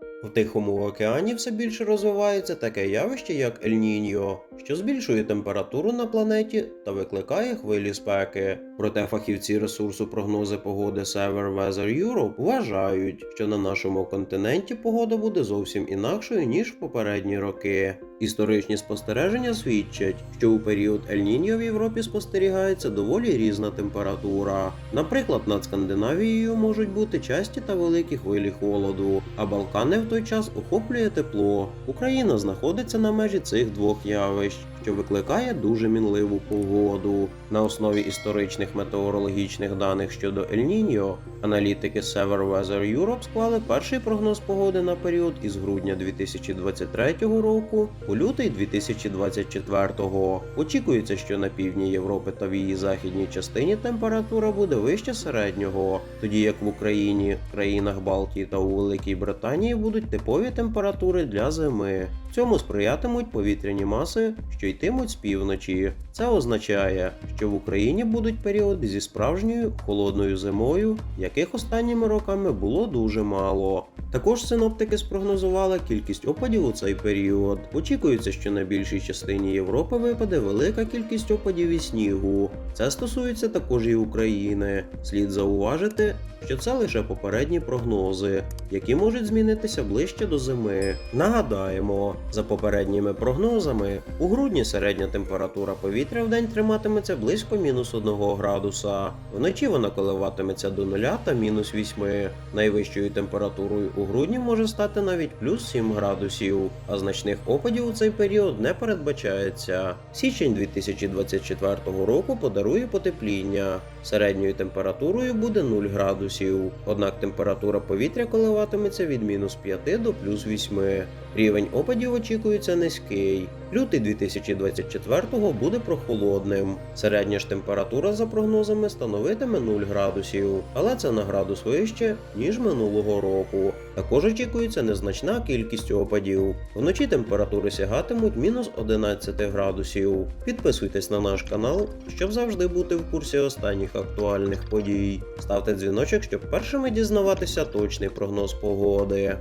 thank you В Тихому океані все більше розвивається таке явище, як Ель-Ніньо, що збільшує температуру на планеті та викликає хвилі спеки. Проте фахівці ресурсу прогнози погоди Sever Weather Europe вважають, що на нашому континенті погода буде зовсім інакшою ніж в попередні роки. Історичні спостереження свідчать, що у період Ель-Ніньо в Європі спостерігається доволі різна температура. Наприклад, над Скандинавією можуть бути часті та великі хвилі холоду, а Балкани в той час охоплює тепло. Україна знаходиться на межі цих двох явищ, що викликає дуже мінливу погоду. На основі історичних метеорологічних даних щодо Ель-Ніньо, аналітики Sever Weather Europe склали перший прогноз погоди на період із грудня 2023 року по лютий 2024. Очікується, що на півдні Європи та в її західній частині температура буде вище середнього, тоді як в Україні, країнах Балтії та у Великій Британії будуть типові температури для зими. Цьому сприятимуть повітряні маси, що йтимуть з півночі. Це означає, що в Україні будуть періоди зі справжньою холодною зимою, яких останніми роками було дуже мало. Також синоптики спрогнозували кількість опадів у цей період. Очікується, що на більшій частині Європи випаде велика кількість опадів і снігу. Це стосується також і України. Слід зауважити, що це лише попередні прогнози, які можуть змінитися ближче до зими. Нагадаємо, за попередніми прогнозами, у грудні середня температура повітря в день триматиметься близько мінус 1 градуса. Вночі вона коливатиметься до 0 та мінус 8. Найвищою температурою у грудні може стати навіть плюс 7 градусів, а значних опадів у цей період не передбачається. Січень 2024 року подарує потепління. Середньою температурою буде 0 градусів, однак температура повітря коливатиметься від мінус 5 до плюс 8. Рівень опадів очікується низький. Лютий 2024-го буде прохолодним. Середня ж температура за прогнозами становитиме 0 градусів, але це на градус вище, ніж минулого року. Також очікується незначна кількість опадів. Вночі температури сягатимуть мінус 11 градусів. Підписуйтесь на наш канал, щоб завжди бути в курсі останніх актуальних подій. Ставте дзвіночок, щоб першими дізнаватися точний прогноз погоди.